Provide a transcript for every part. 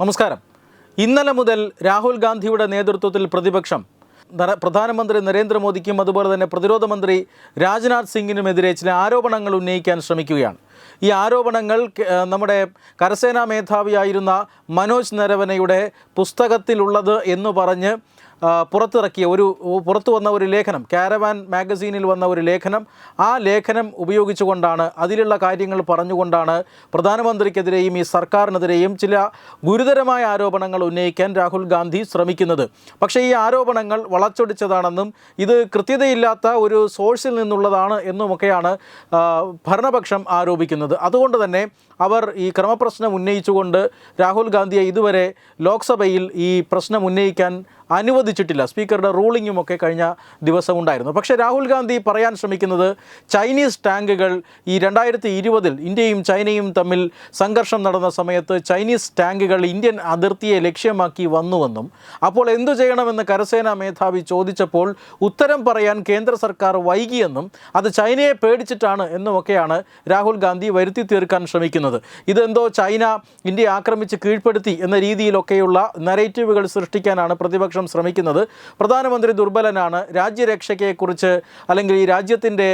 നമസ്കാരം. ഇന്നലെ മുതൽ രാഹുൽ ഗാന്ധിയുടെ നേതൃത്വത്തിൽ പ്രതിപക്ഷം പ്രധാനമന്ത്രി നരേന്ദ്രമോദിക്കും അതുപോലെ തന്നെ പ്രതിരോധ മന്ത്രി രാജ്നാഥ് സിംഗിനുമെതിരെ ചില ആരോപണങ്ങൾ ഉന്നയിക്കാൻ ശ്രമിക്കുകയാണ്. ഈ ആരോപണങ്ങൾ നമ്മുടെ കരസേനാ മേധാവിയായിരുന്ന മനോജ് നരവനയുടെ പുസ്തകത്തിലുള്ളത് എന്ന് പറഞ്ഞ് പുറത്തിറക്കിയ ഒരു പുറത്തു വന്ന ഒരു ലേഖനം കാരവാൻ മാഗസീനിൽ വന്ന ഒരു ലേഖനം. ആ ലേഖനം ഉപയോഗിച്ചുകൊണ്ടാണ് അതിലുള്ള കാര്യങ്ങൾ പറഞ്ഞുകൊണ്ടാണ് പ്രധാനമന്ത്രിക്കെതിരെയും ഈ സർക്കാരിനെതിരെയും ചില ഗുരുതരമായ ആരോപണങ്ങൾ ഉന്നയിക്കാൻ രാഹുൽ ഗാന്ധി ശ്രമിക്കുന്നത്. പക്ഷേ ഈ ആരോപണങ്ങൾ വളച്ചൊടിച്ചതാണെന്നും ഇത് കൃത്യതയില്ലാത്ത ഒരു സോഴ്സിൽ നിന്നുള്ളതാണ് എന്നുമൊക്കെയാണ് ഭരണപക്ഷം ആരോപിക്കുന്നത്. അതുകൊണ്ട് തന്നെ അവർ ഈ ക്രമപ്രശ്നം ഉന്നയിച്ചുകൊണ്ട് രാഹുൽ ഗാന്ധിയെ ഇതുവരെ ലോക്സഭയിൽ ഈ പ്രശ്നം ഉന്നയിക്കാൻ അനുവദിച്ചിട്ടില്ല. സ്പീക്കറുടെ റൂളിങ്ങും ഒക്കെ കഴിഞ്ഞ ദിവസം ഉണ്ടായിരുന്നു പക്ഷേ രാഹുൽ ഗാന്ധി പറയാൻ ശ്രമിക്കുന്നത് ചൈനീസ് ടാങ്കുകൾ ഈ രണ്ടായിരത്തി ഇരുപതിൽ ഇന്ത്യയും ചൈനയും തമ്മിൽ സംഘർഷം നടന്ന സമയത്ത് ചൈനീസ് ടാങ്കുകൾ ഇന്ത്യൻ അതിർത്തിയെ ലക്ഷ്യമാക്കി വന്നുവെന്നും അപ്പോൾ എന്തു ചെയ്യണമെന്ന് കരസേനാ മേധാവി ചോദിച്ചപ്പോൾ ഉത്തരം പറയാൻ കേന്ദ്ര സർക്കാർ വൈകിയെന്നും അത് ചൈനയെ പേടിച്ചിട്ടാണ് എന്നുമൊക്കെയാണ് രാഹുൽ ഗാന്ധി വരുത്തി തീർക്കാൻ ശ്രമിക്കുന്നത്. ഇതെന്തോ ചൈന ഇന്ത്യയെ ആക്രമിച്ച് കീഴ്പ്പെടുത്തി എന്ന രീതിയിലൊക്കെയുള്ള നരേറ്റീവുകൾ സൃഷ്ടിക്കാനാണ് പ്രതിപക്ഷം ശ്രമിക്കുന്നത്. പ്രധാനമന്ത്രി ദുർബലനാണ്. രാജ്യരക്ഷയ്ക്കെക്കുറിച്ച് അല്ലെങ്കിൽ ഈ രാജ്യത്തിന്റെ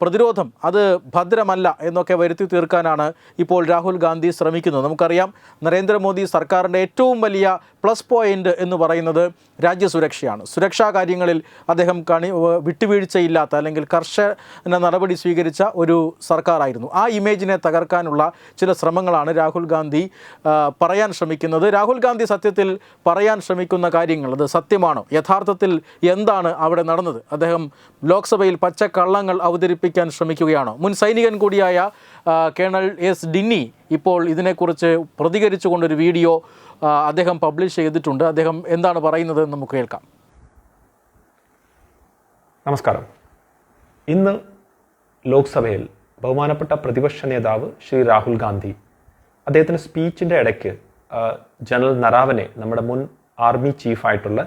പ്രതിരോധം അത് ഭദ്രമല്ല എന്നൊക്കെ വരുത്തി തീർക്കാനാണ് ഇപ്പോൾ രാഹുൽ ഗാന്ധി ശ്രമിക്കുന്നത്. നമുക്കറിയാം നരേന്ദ്രമോദി സർക്കാരിന്റെ ഏറ്റവും വലിയ പ്ലസ് പോയിന്റ് എന്ന് പറയുന്നത് രാജ്യസുരക്ഷയാണ്. സുരക്ഷാ കാര്യങ്ങളിൽ അദ്ദേഹം കണി വിട്ടുവീഴ്ചയില്ലാത്ത അല്ലെങ്കിൽ കർശന നടപടി സ്വീകരിച്ച ഒരു സർക്കാരായിരുന്നു. ആ ഇമേജിനെ തകർക്കാനുള്ള ചില ശ്രമങ്ങളാണ് രാഹുൽ ഗാന്ധി പറയാൻ ശ്രമിക്കുന്നത്. രാഹുൽ ഗാന്ധി സത്യത്തിൽ പറയാൻ ശ്രമിക്കുന്ന കാര്യങ്ങൾ അത് സത്യമാണോ? യഥാർത്ഥത്തിൽ എന്താണ് അവിടെ നടന്നത്? അദ്ദേഹം ലോക്സഭയിൽ പച്ചക്കള്ളങ്ങൾ അവതരിപ്പിക്കാൻ ശ്രമിക്കുകയാണോ? മുൻ സൈനികൻ കൂടിയായ കേണൽ എസ് ഡിന്നി ഇപ്പോൾ ഇതിനെക്കുറിച്ച് പ്രതികരിച്ചുകൊണ്ടൊരു വീഡിയോ അദ്ദേഹം പബ്ലിഷ് ചെയ്തിട്ടുണ്ട്. അദ്ദേഹം എന്താണ് പറയുന്നത് എന്ന് നമുക്ക് കേൾക്കാം. നമസ്കാരം. ഇന്ന് ലോക്സഭയിൽ ബഹുമാനപ്പെട്ട പ്രതിപക്ഷ നേതാവ് ശ്രീ രാഹുൽ ഗാന്ധി അദ്ദേഹത്തിന്റെ സ്പീച്ചിന്റെ ഇടയ്ക്ക് ജനറൽ നറാവനെ നമ്മുടെ മുൻ ആർമി ചീഫ് ആയിട്ടുള്ള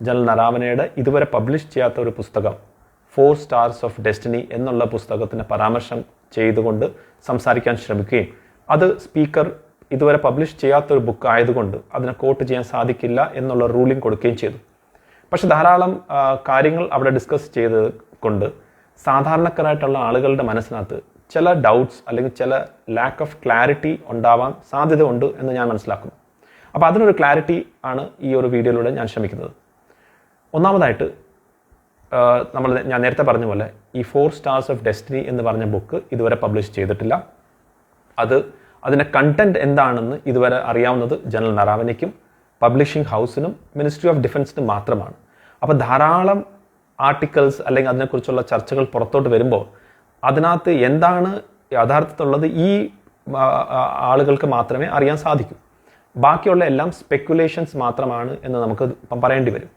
ജനറൽ നരാവനയുടെ ഇതുവരെ പബ്ലിഷ് ചെയ്യാത്ത ഒരു പുസ്തകം ഫോർ സ്റ്റാർസ് ഓഫ് ഡെസ്റ്റിനി എന്നുള്ള പുസ്തകത്തിന് പരാമർശം ചെയ്തുകൊണ്ട് സംസാരിക്കാൻ ശ്രമിക്കുകയും അത് സ്പീക്കർ ഇതുവരെ പബ്ലിഷ് ചെയ്യാത്തൊരു ബുക്ക് ആയതുകൊണ്ട് അതിനെ കോട്ട് ചെയ്യാൻ സാധിക്കില്ല എന്നുള്ള റൂളിംഗ് കൊടുക്കുകയും ചെയ്തു. പക്ഷെ ധാരാളം കാര്യങ്ങൾ അവിടെ ഡിസ്കസ് ചെയ്ത് കൊണ്ട് സാധാരണക്കാരായിട്ടുള്ള ആളുകളുടെ മനസ്സിനകത്ത് ചില ഡൗട്ട്സ് അല്ലെങ്കിൽ ചില ലാക്ക് ഓഫ് ക്ലാരിറ്റി ഉണ്ടാവാൻ സാധ്യത ഉണ്ട് എന്ന് ഞാൻ മനസ്സിലാക്കുന്നു. അപ്പോൾ അതിനൊരു ക്ലാരിറ്റി ആണ് ഈ ഒരു വീഡിയോയിലൂടെ ഞാൻ ശ്രമിക്കുന്നത്. ഒന്നാമതായിട്ട് നമ്മൾ ഞാൻ നേരത്തെ പറഞ്ഞ പോലെ ഈ ഫോർ സ്റ്റാർസ് ഓഫ് ഡെസ്റ്റിനി എന്ന് പറഞ്ഞ ബുക്ക് ഇതുവരെ പബ്ലിഷ് ചെയ്തിട്ടില്ല. അത് അതിന്റെ കണ്ടന്റ് എന്താണെന്ന് ഇതുവരെ അറിയാവുന്നത് ജനറൽ നറാവനയ്ക്കും പബ്ലിഷിംഗ് ഹൗസിനും മിനിസ്ട്രി ഓഫ് ഡിഫൻസിനും മാത്രമാണ്. അപ്പോൾ ധാരാളം ആർട്ടിക്കിൾസ് അല്ലെങ്കിൽ അതിനെക്കുറിച്ചുള്ള ചർച്ചകൾ പുറത്തോട്ട് വരുമ്പോൾ അതിനകത്ത് എന്താണ് യഥാർത്ഥത്തിലുള്ളത് ഈ ആളുകൾക്ക് മാത്രമേ അറിയാൻ സാധിക്കൂ. ബാക്കിയുള്ള എല്ലാം സ്പെക്കുലേഷൻസ് മാത്രമാണ് എന്ന് നമുക്ക് പറയേണ്ടി വരും.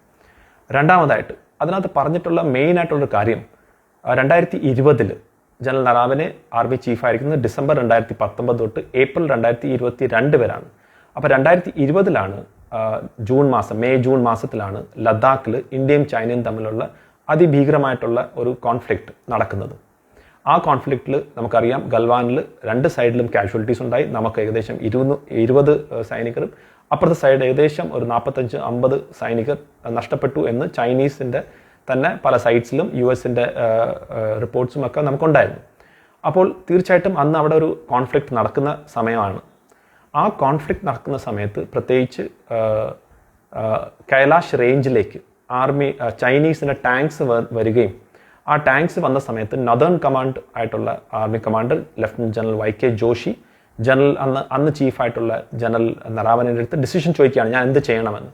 രണ്ടാമതായിട്ട് അതിനകത്ത് പറഞ്ഞിട്ടുള്ള മെയിൻ ആയിട്ടുള്ളൊരു കാര്യം രണ്ടായിരത്തി ഇരുപതിൽ ജനറൽ നറാവനെ ആർമി ചീഫായിരിക്കുന്നത് ഡിസംബർ രണ്ടായിരത്തി പത്തൊമ്പത് തൊട്ട് ഏപ്രിൽ രണ്ടായിരത്തി ഇരുപത്തി രണ്ട് വരെയാണ്. അപ്പോൾ രണ്ടായിരത്തി ഇരുപതിലാണ് ജൂൺ മാസം മെയ് ജൂൺ മാസത്തിലാണ് ലഡാക്കിൽ ഇന്ത്യയും ചൈനയും തമ്മിലുള്ള അതിഭീകരമായിട്ടുള്ള ഒരു കോൺഫ്ലിക്റ്റ് നടക്കുന്നത്. ആ കോൺഫ്ലിക്റ്റിൽ നമുക്കറിയാം ഗൽവാനിൽ രണ്ട് സൈഡിലും കാഷ്വാലിറ്റീസ് ഉണ്ടായി. നമുക്ക് ഏകദേശം ഇരുന്ന് ഇരുപത് സൈനികരും അപ്പുറത്തെ സൈഡ് ഏകദേശം ഒരു നാൽപ്പത്തഞ്ച് അമ്പത് സൈനികർ നഷ്ടപ്പെട്ടു എന്ന് ചൈനീസിന്റെ തന്നെ പല സൈറ്റ്സിലും യു എസിന്റെ റിപ്പോർട്ട്സും ഒക്കെ നമുക്കുണ്ടായിരുന്നു. അപ്പോൾ തീർച്ചയായിട്ടും അന്ന് അവിടെ ഒരു കോൺഫ്ലിക്റ്റ് നടക്കുന്ന സമയമാണ്. ആ കോൺഫ്ലിക്റ്റ് നടക്കുന്ന സമയത്ത് പ്രത്യേകിച്ച് കൈലാഷ് റേഞ്ചിലേക്ക് ആർമി ചൈനീസിന്റെ ടാങ്ക്സ് വരികയും ആ ടാങ്ക്സ് വന്ന സമയത്ത് നദേൺ കമാൻഡ് ആയിട്ടുള്ള army commander lieutenant general Y K Joshi general അന്ന് അന്ന് ചീഫായിട്ടുള്ള ജനറൽ നറാവനെ അടുത്ത് ഡിസിഷൻ ചോദിക്കുകയാണ് ഞാൻ എന്ത് ചെയ്യണമെന്ന്?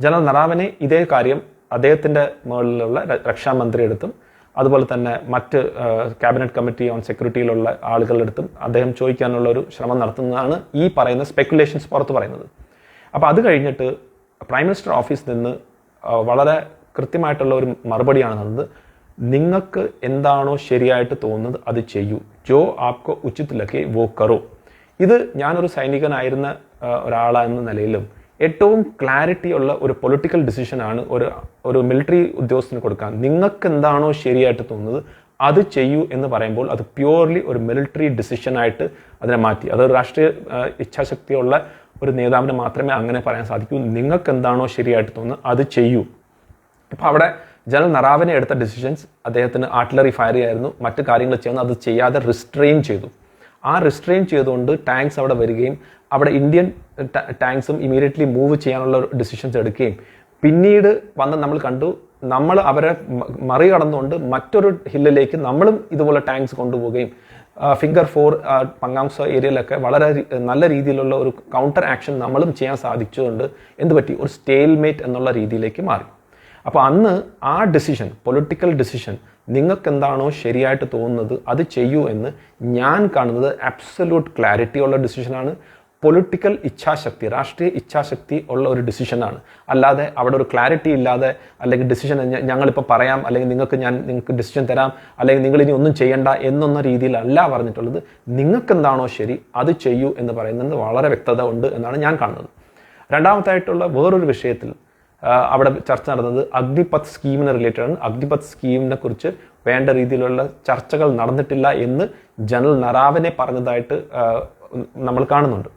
ജനറൽ നറാവനെ ഇതേ കാര്യം അദ്ദേഹത്തിന്റെ മുകളിലുള്ള ര- രക്ഷാമന്ത്രിയുടെ അടുത്തും അതുപോലെ തന്നെ മറ്റ് ക്യാബിനറ്റ് കമ്മിറ്റി ഓൺ സെക്യൂരിറ്റിയിലുള്ള ആളുകളുടെ അടുത്തും അദ്ദേഹം ചോദിക്കാനുള്ള ഒരു ശ്രമം നടത്തുന്നതാണ് ഈ പറയുന്ന സ്പെക്കുലേഷൻസ് പുറത്ത് പറയുന്നത്. അപ്പോൾ അത് കഴിഞ്ഞിട്ട് പ്രൈം മിനിസ്റ്റർ ഓഫീസിൽ നിന്ന് വളരെ കൃത്യമായിട്ടുള്ള ഒരു മറുപടിയാണ് തന്നത്. നിങ്ങൾക്ക് എന്താണോ ശരിയായിട്ട് തോന്നുന്നത് അത് ചെയ്യൂ. ജോ ആപ്കോ ഉചിത് വോ കറോ. ഇത് ഞാനൊരു സൈനികനായിരുന്ന ഒരാളെന്ന നിലയിലും ഏറ്റവും ക്ലാരിറ്റി ഉള്ള ഒരു പൊളിറ്റിക്കൽ ഡിസിഷനാണ് ഒരു ഒരു മിലിറ്ററി ഉദ്യോഗസ്ഥന് കൊടുക്കാൻ. നിങ്ങൾക്ക് എന്താണോ ശരിയായിട്ട് തോന്നുന്നത് അത് ചെയ്യൂ എന്ന് പറയുമ്പോൾ അത് പ്യുവർലി ഒരു മിലിറ്ററി ഡിസിഷനായിട്ട് അതിനെ മാറ്റി. അത് രാഷ്ട്രീയ ഇച്ഛാശക്തിയുള്ള ഒരു നേതാവിന് മാത്രമേ അങ്ങനെ പറയാൻ സാധിക്കൂ. നിങ്ങൾക്ക് എന്താണോ ശരിയായിട്ട് തോന്നുന്നത് അത് ചെയ്യൂ. അപ്പോൾ അവിടെ ജനറൽ നറാവിനെ എടുത്ത ഡിസിഷൻസ് അദ്ദേഹത്തിന് ആർട്ടിലറി ഫയർ ചെയ്യായിരുന്നു. മറ്റു കാര്യങ്ങൾ ചെയ്യുന്നു അത് ചെയ്യാതെ റിസ്ട്രെയിൻ ചെയ്തു. ആ റിസ്ട്രെയിൻ ചെയ്തുകൊണ്ട് ടാങ്ക്സ് അവിടെ വരികയും അവിടെ ഇന്ത്യൻ ടാങ്ക്സും ഇമീഡിയറ്റ്ലി മൂവ് ചെയ്യാനുള്ള ഡിസിഷൻസ് എടുക്കുകയും. പിന്നീട് വന്ന് നമ്മൾ കണ്ടു നമ്മൾ അവരെ മറികടന്നുകൊണ്ട് മറ്റൊരു ഹില്ലിലേക്ക് നമ്മളും ഇതുപോലെ ടാങ്ക്സ് കൊണ്ടുപോവുകയും ഫിംഗർ ഫോർ പങ്കാംസ ഏരിയയിലൊക്കെ വളരെ നല്ല രീതിയിലുള്ള ഒരു കൗണ്ടർ ആക്ഷൻ നമ്മളും ചെയ്യാൻ സാധിച്ചുകൊണ്ട് എന്ത് പറ്റി ഒരു സ്റ്റേൽമേറ്റ് എന്നുള്ള രീതിയിലേക്ക് മാറി. അപ്പോൾ അന്ന് ആ ഡിസിഷൻ പൊളിറ്റിക്കൽ ഡിസിഷൻ നിങ്ങൾക്ക് എന്താണോ ശരിയായിട്ട് തോന്നുന്നത് അത് ചെയ്യൂ എന്ന് ഞാൻ കാണുന്നത് അബ്സല്യൂട്ട് ക്ലാരിറ്റി ഉള്ള ഡിസിഷനാണ് പൊളിറ്റിക്കൽ ഇച്ഛാശക്തി രാഷ്ട്രീയ ഇച്ഛാശക്തി ഉള്ള ഒരു ഡിസിഷനാണ് അല്ലാതെ അവിടെ ഒരു ക്ലാരിറ്റി ഇല്ലാതെ അല്ലെങ്കിൽ ഡിസിഷൻ ഞങ്ങളിപ്പോൾ പറയാം അല്ലെങ്കിൽ നിങ്ങൾക്ക് ഞാൻ നിങ്ങൾക്ക് ഡിസിഷൻ തരാം അല്ലെങ്കിൽ നിങ്ങൾ ഇനി ഒന്നും ചെയ്യണ്ട എന്നൊന്ന രീതിയിലല്ല പറഞ്ഞിട്ടുള്ളത്. നിങ്ങൾക്ക് എന്താണോ ശരി അത് ചെയ്യൂ എന്ന് പറയുന്നത് വളരെ വ്യക്തത ഉണ്ട് എന്നാണ് ഞാൻ കാണുന്നത്. രണ്ടാമത്തായിട്ടുള്ള വേറൊരു വിഷയത്തിൽ അവിടെ ചർച്ച നടന്നത് അഗ്നിപത് സ്കീമിന് റിലേറ്റഡ് ആണ്. അഗ്നിപത് സ്കീമിനെ കുറിച്ച് വേണ്ട രീതിയിലുള്ള ചർച്ചകൾ നടന്നിട്ടില്ല എന്ന് ജനറൽ നറാവനെ പറഞ്ഞതായിട്ട് നമ്മൾ കാണുന്നുണ്ട്.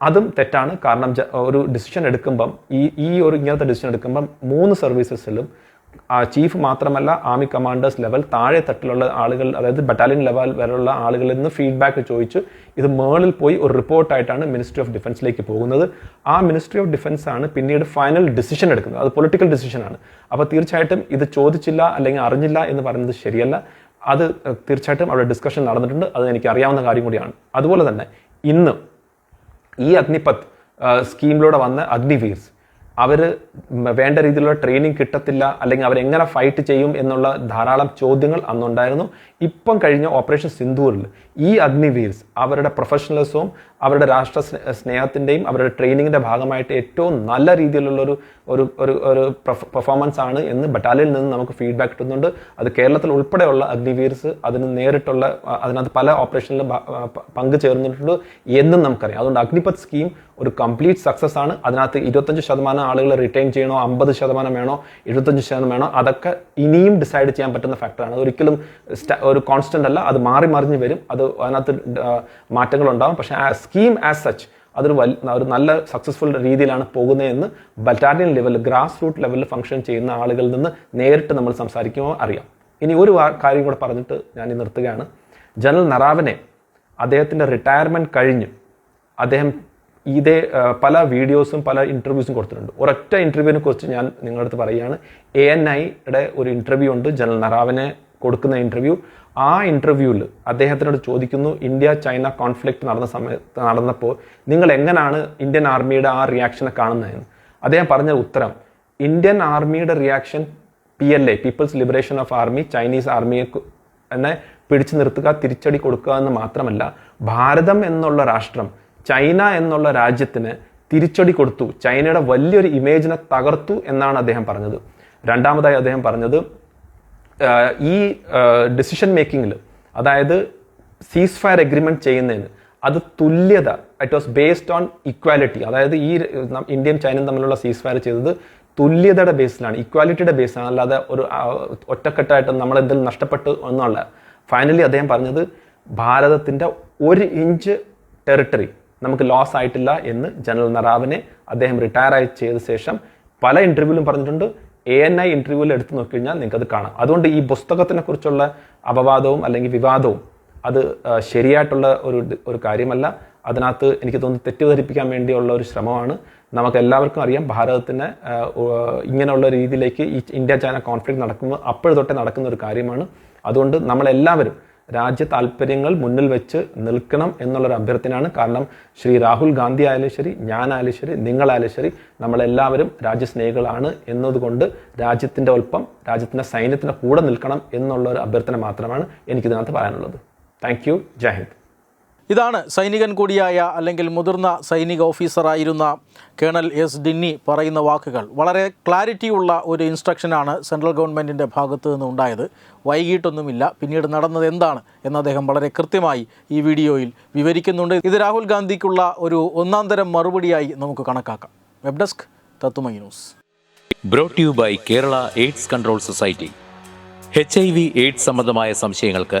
അതും തെറ്റാണ്. കാരണം ഒരു ഡിസിഷൻ എടുക്കുമ്പം ഈ ഈ ഒരു ഇങ്ങനത്തെ ഡിസിഷൻ എടുക്കുമ്പം മൂന്ന് സർവീസസിലും ചീഫ് മാത്രമല്ല ആർമി കമാൻഡേഴ്സ് ലെവൽ താഴെ തട്ടിലുള്ള ആളുകൾ അതായത് ബറ്റാലിയൻ ലെവൽ വരെയുള്ള ആളുകളിൽ നിന്ന് ഫീഡ്ബാക്ക് ചോദിച്ചു. ഇത് മേളിൽ പോയി ഒരു റിപ്പോർട്ടായിട്ടാണ് മിനിസ്ട്രി ഓഫ് ഡിഫൻസിലേക്ക് പോകുന്നത്. ആ മിനിസ്ട്രി ഓഫ് ഡിഫൻസ് ആണ് പിന്നീട് ഫൈനൽ ഡിസിഷൻ എടുക്കുന്നത്. അത് പൊളിറ്റിക്കൽ ഡിസിഷനാണ് അപ്പോൾ തീർച്ചയായിട്ടും ഇത് ചോദിച്ചില്ല അല്ലെങ്കിൽ അറിഞ്ഞില്ല എന്ന് പറയുന്നത് ശരിയല്ല. അത് തീർച്ചയായിട്ടും അവിടെ ഡിസ്കഷൻ നടന്നിട്ടുണ്ട്. അത് എനിക്ക് അറിയാവുന്ന കാര്യം കൂടിയാണ്. അതുപോലെ തന്നെ ഇന്ന് ഈ അഗ്നിപത് സ്കീമിലൂടെ വന്ന അഗ്നിവീർസ് അവർ വേണ്ട രീതിയിലുള്ള ട്രെയിനിങ് കിട്ടത്തില്ല അല്ലെങ്കിൽ അവരെങ്ങനെ ഫൈറ്റ് ചെയ്യും എന്നുള്ള ധാരാളം ചോദ്യങ്ങൾ അന്നുണ്ടായിരുന്നു. ഇപ്പം കഴിഞ്ഞ ഓപ്പറേഷൻ സിന്ധൂറിൽ ഈ അഗ്നിവീർസ് അവരുടെ പ്രൊഫഷണലിസവും അവരുടെ രാഷ്ട്ര സ്നേ- സ്നേഹത്തിന്റെയും അവരുടെ ട്രെയിനിങ്ങിന്റെ ഭാഗമായിട്ട് ഏറ്റവും നല്ല രീതിയിലുള്ള ഒരു ഒരു ഒരു പെർഫോമൻസ് ആണ് എന്ന് ബറ്റാലിയനിൽ നിന്ന് നമുക്ക് ഫീഡ്ബാക്ക് കിട്ടുന്നുണ്ട്. അത് കേരളത്തിൽ ഉൾപ്പെടെയുള്ള അഗ്നിവീർസ് അതിന് നേരിട്ടുള്ള അതിനകത്ത് പല ഓപ്പറേഷനിലും പങ്കു ചേർന്നിട്ടുണ്ട് എന്നും നമുക്കറിയാം. അതുകൊണ്ട് അഗ്നിപത് സ്കീം ഒരു കംപ്ലീറ്റ് സക്സസ് ആണ്. അതിനകത്ത് ഇരുപത്തഞ്ച് ശതമാനം ആളുകൾ റിട്ടേൺ ചെയ്യണോ അമ്പത് ശതമാനം വേണോ എഴുപത്തഞ്ച് ശതമാനം വേണോ അതൊക്കെ ഇനിയും ഡിസൈഡ് ചെയ്യാൻ പറ്റുന്ന ഫാക്ടറാണ് ഒരിക്കലും ഒരു കോൺസ്റ്റന്റ് അല്ല. അത് മാറി മറിഞ്ഞ് വരും. അത് അതിനകത്ത് മാറ്റങ്ങൾ ഉണ്ടാവും പക്ഷെ ആ സ്കീം ആസ് സച്ച് അതൊരു വൽ ഒരു നല്ല സക്സസ്ഫുൾ രീതിയിലാണ് പോകുന്നതെന്ന് ബറ്റാലിയൻ ലെവലിൽ ഗ്രാസ് റൂട്ട് ലെവലിൽ ഫംഗ്ഷൻ ചെയ്യുന്ന ആളുകളിൽ നിന്ന് നേരിട്ട് നമ്മൾ സംസാരിക്കുമോ അറിയാം. ഇനി ഒരു കാര്യം കൂടെ പറഞ്ഞിട്ട് ഞാൻ നിർത്തുകയാണ്. ജനറൽ നറാവിനെ അദ്ദേഹത്തിന്റെ റിട്ടയർമെന്റ് കഴിഞ്ഞ് അദ്ദേഹം ഇതേ പല വീഡിയോസും പല ഇന്റർവ്യൂസും കൊടുത്തിട്ടുണ്ട്. ഒരൊറ്റ ഇന്റർവ്യൂവിനെ കുറിച്ച് ഞാൻ നിങ്ങളുടെ അടുത്ത് പറയുകയാണ്. എ എൻ ഐയുടെ ഒരു ഇന്റർവ്യൂ ഉണ്ട്. ജനറൽ നറാവിനെ കൊടുക്കുന്ന ഇന്റർവ്യൂ ആ ഇന്റർവ്യൂവിൽ അദ്ദേഹത്തിനോട് ചോദിക്കുന്നു ഇന്ത്യ ചൈന കോൺഫ്ലിക്റ്റ് നടന്ന സമയത്ത് നടന്നപ്പോൾ നിങ്ങൾ എങ്ങനെയാണ് ഇന്ത്യൻ ആർമിയുടെ ആ റിയാക്ഷനെ കാണുന്നതെന്ന്? അദ്ദേഹം പറഞ്ഞ ഉത്തരം ഇന്ത്യൻ ആർമിയുടെ reaction P L A people's liberation of army Chinese ആർമിയെ എന്നെ പിടിച്ചു നിർത്തുക തിരിച്ചടി കൊടുക്കുക എന്ന് മാത്രമല്ല ഭാരതം എന്നുള്ള രാഷ്ട്രം ചൈന എന്നുള്ള രാജ്യത്തിന് തിരിച്ചടി കൊടുത്തു. ചൈനയുടെ വലിയൊരു ഇമേജിനെ തകർത്തു എന്നാണ് അദ്ദേഹം പറഞ്ഞത്. രണ്ടാമതായി അദ്ദേഹം പറഞ്ഞത് ഈ ഡിസിഷൻ മേക്കിങ്ങിൽ അതായത് സീസ് ഫയർ എഗ്രിമെന്റ് ചെയ്യുന്നതിന് അത് തുല്യത it was based on equality അതായത് ഈ ഇന്ത്യയും ചൈനയും തമ്മിലുള്ള സീസ് ഫയർ ചെയ്തത് തുല്യതയുടെ ബേസിലാണ് ഇക്വാലിറ്റിയുടെ ബേസിലാണ് അല്ലാതെ ഒരു ഒറ്റക്കെട്ടായിട്ട് നമ്മൾ എന്തെങ്കിലും നഷ്ടപ്പെട്ടു എന്നുള്ള ഫൈനലി അദ്ദേഹം പറഞ്ഞത് ഭാരതത്തിന്റെ ഒരു ഇഞ്ച് ടെറിട്ടറി നമുക്ക് ലോസ് ആയിട്ടില്ല എന്ന് ജനറൽ നറാവിനെ അദ്ദേഹം റിട്ടയർ ആയി ചെയ്ത ശേഷം പല ഇന്റർവ്യൂവിലും പറഞ്ഞിട്ടുണ്ട്. എ എൻ ഐ ഇന്റർവ്യൂവിൽ എടുത്തു നോക്കിക്കഴിഞ്ഞാൽ നിങ്ങൾക്ക് അത് കാണാം. അതുകൊണ്ട് ഈ പുസ്തകത്തിനെ കുറിച്ചുള്ള അപവാദവും അല്ലെങ്കിൽ വിവാദവും അത് ശരിയായിട്ടുള്ള ഒരു ഒരു കാര്യമല്ല. അതിനകത്ത് എനിക്ക് തോന്നുന്നു തെറ്റിദ്ധരിപ്പിക്കാൻ വേണ്ടിയുള്ള ഒരു ശ്രമമാണ്. നമുക്ക് എല്ലാവർക്കും അറിയാം ഭാരതത്തിന് ഇങ്ങനെയുള്ള രീതിയിലേക്ക് ഈ ഇന്ത്യ ചൈന കോൺഫ്ലിക്ട് നടക്കുമ്പോൾ അപ്പോൾ തൊട്ടേ നടക്കുന്ന ഒരു കാര്യമാണ്. അതുകൊണ്ട് നമ്മളെല്ലാവരും രാജ്യ താല്പര്യങ്ങൾ മുന്നിൽ വെച്ച് നിൽക്കണം എന്നുള്ളൊരു അഭ്യർത്ഥനയാണ്. കാരണം ശ്രീ രാഹുൽ ഗാന്ധി ആയാലും ശരി ഞാനായാലും ശരി നിങ്ങളായാലും ശരി നമ്മളെല്ലാവരും രാജ്യസ്നേഹികളാണ് എന്നതുകൊണ്ട് രാജ്യത്തിന്റെ ഒപ്പം രാജ്യത്തിന്റെ സൈന്യത്തിന്റെ കൂടെ നിൽക്കണം എന്നുള്ള ഒരു അഭ്യർത്ഥന മാത്രമാണ് എനിക്കിതിനകത്ത് പറയാനുള്ളത്. Thank you Jai Hind. ഇതാണ് സൈനികൻ കൂടിയായ അല്ലെങ്കിൽ മുതിർന്ന സൈനിക ഓഫീസറായിരുന്ന കേണൽ എസ് ഡിന്നി പറയുന്ന വാക്കുകൾ. വളരെ ക്ലാരിറ്റിയുള്ള ഒരു ഇൻസ്ട്രക്ഷനാണ് സെൻട്രൽ ഗവൺമെന്റിന്റെ ഭാഗത്ത് നിന്ന് ഉണ്ടായത്. വൈകിട്ടൊന്നുമില്ല. പിന്നീട് നടന്നത് എന്താണ് എന്ന് അദ്ദേഹം വളരെ കൃത്യമായി ഈ വീഡിയോയിൽ വിവരിക്കുന്നുണ്ട്. ഇത് രാഹുൽ ഗാന്ധിക്കുള്ള ഒരു ഒന്നാം തരം മറുപടിയായി നമുക്ക് കണക്കാക്കാം. വെബ് ഡെസ്ക് തത്തുമൈ news. Brought you by Kerala AIDS control society H I V AIDS സംബന്ധമായ സംശയങ്ങൾക്ക്